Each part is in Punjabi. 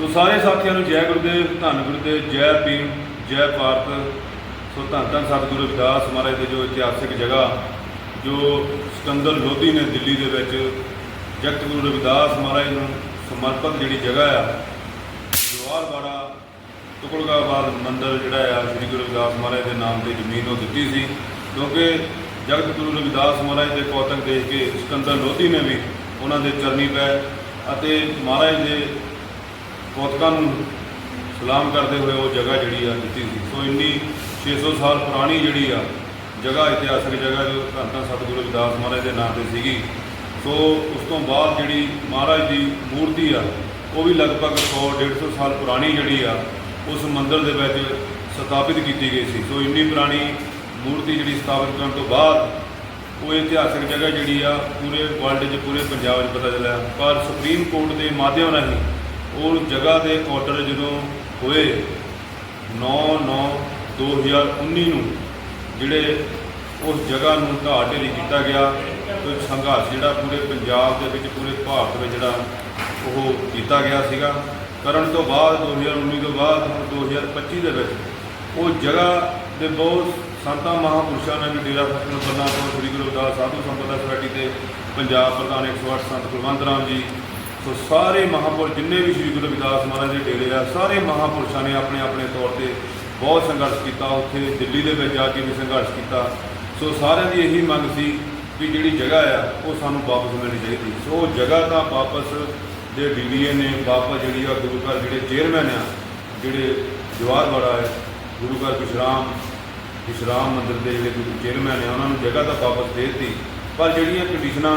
ਸੋ ਸਾਰੇ ਸਾਥੀਆਂ ਨੂੰ ਜੈ ਗੁਰਦੇਵ ਧੰਨ ਗੁਰਦੇਵ ਜੈ ਭੀਮ, ਜੈ ਭਾਰਤ। ਸੋ ਧੰਨ ਧੰਨ ਸਤਿਗੁਰੂ ਰਵਿਦਾਸ ਮਹਾਰਾਜ ਦੇ ਜੋ ਇਤਿਹਾਸਿਕ ਜਗ੍ਹਾ, ਜੋ ਸਿਕੰਦਰ ਲੋਧੀ ਨੇ ਦਿੱਲੀ ਦੇ ਵਿੱਚ ਜਗਤ ਗੁਰੂ ਰਵਿਦਾਸ ਮਹਾਰਾਜ ਨੂੰ ਸਮਰਪਿਤ ਜਿਹੜੀ ਜਗ੍ਹਾ ਆ ਜਵਾਰਵਾੜਾ ਤੁਕਲਗਾਬਾਦ ਮੰਦਰ ਜਿਹੜਾ ਆ, ਸ੍ਰੀ ਗੁਰੂ ਰਵਿਦਾਸ ਮਹਾਰਾਜ ਦੇ ਨਾਮ ਤੇ ਜ਼ਮੀਨ ਉਹ ਦਿੱਤੀ ਸੀ। ਕਿਉਂਕਿ ਜਗਤ ਗੁਰੂ ਰਵਿਦਾਸ ਮਹਾਰਾਜ ਦੇ ਕੌਤਕ ਦੇਖ ਕੇ ਸਿਕੰਦਰ ਲੋਧੀ ਨੇ ਵੀ ਉਹਨਾਂ ਦੇ ਚਰਨੀ ਪੈ ਅਤੇ ਮਹਾਰਾਜ ਦੇ ਕੌਤਕਾਂ ਨੂੰ ਸਲਾਮ ਕਰਦੇ ਹੋਏ ਉਹ ਜਗ੍ਹਾ ਜਿਹੜੀ ਆ ਦਿੱਤੀ ਸੀ। ਸੋ ਇੰਨੀ 600 ਸਾਲ ਪੁਰਾਣੀ ਜਿਹੜੀ ਆ ਜਗ੍ਹਾ, ਇਤਿਹਾਸਕ ਜਗ੍ਹਾ ਜੋ ਧੰਨ ਸਤਿਗੁਰੂ ਰਵਿਦਾਸ ਮਹਾਰਾਜ ਦੇ ਨਾਂ ਤੇ ਸੀਗੀ। ਸੋ ਉਸ ਤੋਂ ਬਾਅਦ ਜਿਹੜੀ ਮਹਾਰਾਜ ਦੀ ਮੂਰਤੀ ਆ, ਉਹ ਵੀ ਲਗਭਗ 100 150 ਸਾਲ ਪੁਰਾਣੀ ਜਿਹੜੀ ਆ, ਉਸ ਮੰਦਿਰ ਦੇ ਵਿੱਚ ਸਥਾਪਿਤ ਕੀਤੀ ਗਈ ਸੀ। ਸੋ ਇੰਨੀ ਪੁਰਾਣੀ ਮੂਰਤੀ ਜਿਹੜੀ ਸਥਾਪਿਤ ਕਰਨ ਤੋਂ ਬਾਅਦ ਉਹ ਇਤਿਹਾਸਕ ਜਗ੍ਹਾ ਜਿਹੜੀ ਆ, ਪੂਰੇ ਵਰਲਡ 'ਚ, ਪੂਰੇ ਪੰਜਾਬ 'ਚ ਪਤਾ ਚੱਲਿਆ। ਪਰ ਸੁਪਰੀਮ ਕੋਰਟ ਦੇ ਮਾਧਿਅਮ ਰਾਹੀਂ ਉਹ ਜਗ੍ਹਾ ਦੇ ਆਰਡਰ ਜਦੋਂ ਹੋਏ 9/9/2019 ਨੂੰ ਜਿਹੜੇ ਉਸ ਜਗ੍ਹਾ ਨੂੰ ਢਾਹ ਢੇਰੀ ਕੀਤਾ ਗਿਆ ਤੇ ਸੰਘਰਸ਼ ਜਿਹੜਾ ਪੂਰੇ ਪੰਜਾਬ ਦੇ ਵਿੱਚ, ਪੂਰੇ ਭਾਰਤ ਵਿੱਚ ਜਿਹੜਾ ਉਹ ਕੀਤਾ ਗਿਆ ਸੀਗਾ। ਕਰਨ ਤੋਂ ਬਾਅਦ 2019 ਤੋਂ ਬਾਅਦ ਹੁਣ 2025 ਦੇ ਵਿੱਚ ਉਹ ਜਗ੍ਹਾ ਦੇ ਬਹੁਤ ਸੰਤਾਂ, ਮਹਾਂਪੁਰਸ਼ਾਂ ਨੇ ਵੀ ਡੇਰਾ ਸੱਚਖੰਡ ਬੰਨਾ ਤੋਂ ਸ੍ਰੀ ਗੁਰੂ ਰਵਿਦਾਸ ਸਾਧੂ ਸੰਪਦਾ ਸੁਸਾਇਟੀ ਤੇ ਪੰਜਾਬ ਪ੍ਰਧਾਨ 108 ਸੰਤ ਕੁਲਵੰਤ ਰਾਮ ਜੀ ਸੋ ਸਾਰੇ ਮਹਾਂਪੁਰਸ਼ ਜਿੰਨੇ ਵੀ ਸ੍ਰੀ ਗੁਰੂ ਰਵਿਦਾਸ ਮਹਾਰਾਜ ਦੇ ਡੇਰੇ ਆ, ਸਾਰੇ ਮਹਾਂਪੁਰਸ਼ਾਂ ਨੇ ਆਪਣੇ ਆਪਣੇ ਤੌਰ ਤੇ ਬਹੁਤ ਸੰਘਰਸ਼ ਕੀਤਾ। ਉੱਥੇ ਦਿੱਲੀ ਦੇ ਵਿੱਚ ਜਾ ਕੇ ਵੀ ਸੰਘਰਸ਼ ਕੀਤਾ। ਸੋ ਸਾਰਿਆਂ ਦੀ ਇਹੀ ਮੰਗ ਸੀ ਵੀ ਜਿਹੜੀ ਜਗ੍ਹਾ ਆ, ਉਹ ਸਾਨੂੰ ਵਾਪਸ ਮਿਲਣੀ ਚਾਹੀਦੀ। ਸੋ ਉਹ ਜਗ੍ਹਾ ਤਾਂ ਵਾਪਸ ਦੇ ਡੀਡੀਏ ਨੇ ਵਾਪਸ ਜਿਹੜੀ ਆ ਗੁਰੂ ਘਰ ਜਿਹੜੇ ਚੇਅਰਮੈਨ ਆ, ਜਿਹੜੇ ਜਵਾਰ ਵਾਲਾ ਹੈ, ਗੁਰੂ ਘਰ ਵਿਸ਼ਰਾਮ ਵਿਸ਼ਰਾਮ ਮੰਦਿਰ ਦੇ ਜਿਹੜੇ ਗੁਰੂ ਚੇਅਰਮੈਨ ਆ, ਉਹਨਾਂ ਨੂੰ ਜਗ੍ਹਾ ਤਾਂ ਵਾਪਸ ਦੇ ਦਿੱਤੀ। ਪਰ ਜਿਹੜੀਆਂ ਕੰਡੀਸ਼ਨਾਂ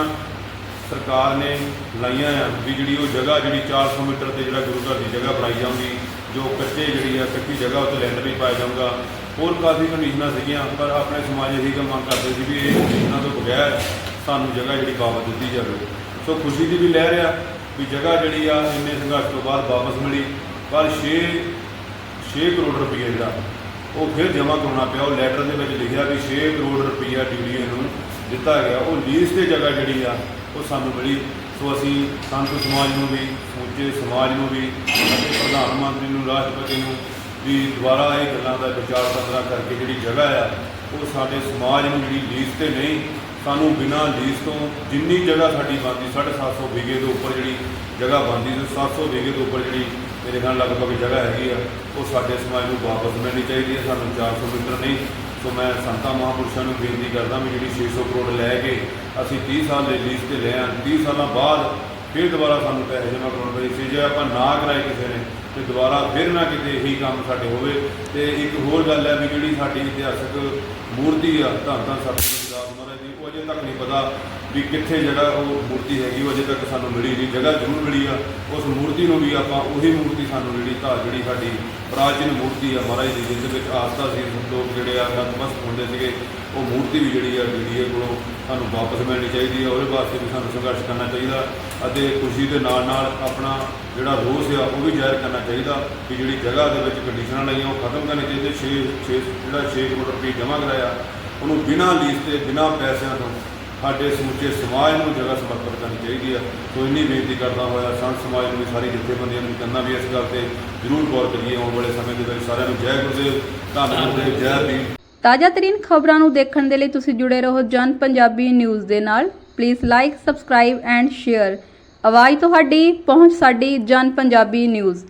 ਸਰਕਾਰ ਨੇ ਲਾਈਆਂ ਆ ਵੀ ਜਿਹੜੀ ਉਹ ਜਗ੍ਹਾ ਜਿਹੜੀ 400 ਮੀਟਰ ਤੇ ਜਿਹੜਾ ਗੁਰੂ ਘਰ ਦੀ ਜਗ੍ਹਾ ਬਣਾਈ ਜਾਊਗੀ, ਜੋ ਕੱਚੇ ਜਿਹੜੀ ਆ, ਕੱਚੀ ਜਗ੍ਹਾ ਉੱਤੇ ਲੈਂਟਰ ਵੀ ਪਾਇਆ ਜਾਊਗਾ। ਹੋਰ ਕਾਫੀ ਕੰਡੀਸ਼ਨਾਂ ਸੀਗੀਆਂ, ਪਰ ਆਪਣੇ ਸਮਾਜ ਇਹੀ ਮੰਗ ਕਰਦੇ ਸੀ ਵੀ ਇਹ ਕੰਡੀਸ਼ਨਾਂ ਤੋਂ ਬਗੈਰ ਸਾਨੂੰ ਜਗ੍ਹਾ ਜਿਹੜੀ ਵਾਪਸ ਦਿੱਤੀ ਜਾਵੇ। ਸੋ ਖੁਸ਼ੀ ਦੀ ਵੀ ਲਹਿਰ ਆ ਵੀ ਜਗ੍ਹਾ ਜਿਹੜੀ ਆ, ਇੰਨੇ ਸੰਘਰਸ਼ ਤੋਂ ਬਾਅਦ ਵਾਪਸ ਮਿਲੀ। ਪਰ 6 6 ਕਰੋੜ ਰੁਪਏ ਜਿਹੜਾ, ਉਹ ਫਿਰ ਜਮ੍ਹਾਂ ਕਰਾਉਣਾ ਪਿਆ। ਉਹ ਲੈਟਰ ਦੇ ਵਿੱਚ ਲਿਖਿਆ ਵੀ 6 ਕਰੋੜ ਰੁਪਈਆ ਡੀਡੀਏ ਨੂੰ ਦਿੱਤਾ ਗਿਆ। ਉਹ ਲੀਜ਼ ਤੇ ਜਗ੍ਹਾ ਜਿਹੜੀ ਆ ਉਹ ਸਾਨੂੰ ਮਿਲੀ। ਸੋ ਅਸੀਂ ਸੰਤ ਸਮਾਜ ਨੂੰ ਵੀ, ਸਮੁੱਚੇ ਸਮਾਜ ਨੂੰ ਵੀ, ਅਤੇ ਪ੍ਰਧਾਨ ਮੰਤਰੀ ਨੂੰ, ਰਾਸ਼ਟਰਪਤੀ ਨੂੰ ਵੀ ਦੁਬਾਰਾ ਇਹ ਗੱਲਾਂ ਦਾ ਵਿਚਾਰ ਵਟਾਂਦਰਾ ਕਰਕੇ ਜਿਹੜੀ ਜਗ੍ਹਾ ਆ, ਉਹ ਸਾਡੇ ਸਮਾਜ ਨੂੰ ਜਿਹੜੀ ਲੀਜ਼ ਤੇ ਨਹੀਂ, ਸਾਨੂੰ ਬਿਨਾਂ ਲੀਜ਼ ਤੋਂ ਜਿੰਨੀ ਜਗ੍ਹਾ ਸਾਡੀ ਬਣਦੀ 750 ਵਿਗੇ ਦੇ ਉੱਪਰ ਜਿਹੜੀ ਜਗ੍ਹਾ ਬਣਦੀ ਸੀ 700 ਵਿਗੇ ਦੇ ਉੱਪਰ ਜਿਹੜੀ ਮੇਰੇ ਖਿਆਲ ਲਗਭਗ ਜਗ੍ਹਾ ਹੈਗੀ ਆ, ਉਹ ਸਾਡੇ ਸਮਾਜ ਨੂੰ ਵਾਪਸ ਮਿਲਣੀ ਚਾਹੀਦੀ ਹੈ ਸਾਨੂੰ 400 ਮੀਟਰ ਨਹੀਂ ਸੋ ਮੈਂ ਸੰਤਾਂ ਮਹਾਂਪੁਰਸ਼ਾਂ ਨੂੰ ਬੇਨਤੀ ਕਰਦਾ ਵੀ ਜਿਹੜੀ 600 ਕਰੋੜ ਲੈ ਕੇ ਅਸੀਂ 30 ਸਾਲ ਦੇ ਲੀਜ਼ ਤੇ ਲਿਆ 30 ਸਾਲਾਂ ਬਾਅਦ ਫਿਰ ਦੁਬਾਰਾ ਸਾਨੂੰ ਪੈਸੇ ਜਮ੍ਹਾਂ ਕਰਾਉਣੇ ਪਏ। ਸੀ ਜੇ ਆਪਾਂ ਨਾ ਕਰਾਏ ਕਿਸੇ ਨੇ, ਤੇ ਦੁਬਾਰਾ ਫਿਰ ਨਾ ਕਿਤੇ ਇਹੀ ਕੰਮ ਸਾਡੇ ਹੋਵੇ। ਤੇ ਇੱਕ ਹੋਰ ਗੱਲ ਹੈ ਵੀ ਜਿਹੜੀ ਸਾਡੀ ਇਤਿਹਾਸਕ ਮੂਰਤੀ ਆ ਧੰਨ ਧੰਨ ਸਤਿਗੁਰੂ ਰਵਿਦਾਸ ਮਹਾਰਾਜ ਦੀ, ਉਹ ਅਜੇ ਤੱਕ ਨਹੀਂ ਪਤਾ ਵੀ ਕਿੱਥੇ ਜਿਹੜਾ ਉਹ ਮੂਰਤੀ ਹੈਗੀ ਉਹ ਅਜੇ ਤੱਕ ਸਾਨੂੰ ਮਿਲੀ ਨਹੀਂ। ਜਗ੍ਹਾ ਜ਼ਰੂਰ ਮਿਲੀ ਆ। ਉਸ ਮੂਰਤੀ ਨੂੰ ਵੀ ਆਪਾਂ ਉਹੀ ਮੂਰਤੀ ਸਾਨੂੰ ਜਿਹੜੀ ਧਾ ਜਿਹੜੀ ਸਾਡੀ ਪ੍ਰਾਚੀਨ ਮੂਰਤੀ ਆ ਮਹਾਰਾਜ ਦੀ, ਜਿਸ ਵਿੱਚ ਆਸਥਾ ਸੀ। ਲੋਕ ਜਿਹੜੇ ਆ ਨਤਮਸਤ ਹੁੰਦੇ ਸੀਗੇ, ਉਹ ਮੂਰਤੀ ਵੀ ਜਿਹੜੀ ਆ ਡੀਡੀਏ ਕੋਲੋਂ ਸਾਨੂੰ ਵਾਪਸ ਮਿਲਣੀ ਚਾਹੀਦੀ ਆ। ਉਹਦੇ ਵਾਸਤੇ ਵੀ ਸਾਨੂੰ ਸੰਘਰਸ਼ ਕਰਨਾ ਚਾਹੀਦਾ। ਅਤੇ ਖੁਸ਼ੀ ਦੇ ਨਾਲ ਨਾਲ ਆਪਣਾ ਜਿਹੜਾ ਰੋਸ ਆ, ਉਹ ਵੀ ਜ਼ਾਹਿਰ ਕਰਨਾ ਚਾਹੀਦਾ ਕਿ ਜਿਹੜੀ ਜਗ੍ਹਾ ਦੇ ਵਿੱਚ ਕੰਡੀਸ਼ਨਾਂ ਲਈਆਂ ਉਹ ਖਤਮ ਕਰਨੇ ਚਾਹੀਦੇ। 6 6 ਜਿਹੜਾ 6 ਕਰੋੜ ਰੁਪਏ ਜਮ੍ਹਾਂ ਕਰਾਇਆ, ਉਹਨੂੰ ਬਿਨਾਂ ਲੀਜ਼ ਤੇ, ਬਿਨਾਂ ਪੈਸਿਆਂ ਤੋਂ ਸਾਡੇ ਸਮੁੱਚੇ ਸਮਾਜ ਨੂੰ ਜਗ੍ਹਾ ਸਮਰਪਿਤ ਕਰਨੀ ਚਾਹੀਦੀ ਆ। ਸੋ ਇੰਨੀ ਬੇਨਤੀ ਕਰਦਾ ਹੋਇਆ ਸੰਤ ਸਮਾਜ ਨੂੰ ਸਾਰੀ ਜਥੇਬੰਦੀਆਂ ਨੂੰ ਵੀ ਵੀ ਇਸ ਗੱਲ ਤੇ ਜ਼ਰੂਰ ਗੌਰ ਕਰੀਏ। ਆਉਣ ਵਾਲੇ ਸਮੇਂ ਦੇ ਵਿੱਚ ਸਾਰਿਆਂ ਨੂੰ ਜੈ ਗੁਰਦੇਵ, ਧੰਨ ਗੁਰਦੇਵ, ਜੈ ਭੀਮ। ਤਾਜ਼ਾ ਤਰੀਨ ਖਬਰਾਂ ਨੂੰ ਦੇਖਣ ਦੇ ਲਈ ਤੁਸੀਂ ਜੁੜੇ ਰਹੋ ਜਨ ਪੰਜਾਬੀ ਨਿਊਜ਼ ਦੇ ਨਾਲ। Please like subscribe and share ਆਵਾਜ਼ ਤੁਹਾਡੀ, ਪਹੁੰਚ ਸਾਡੀ ਜਨ ਪੰਜਾਬੀ ਨਿਊਜ਼।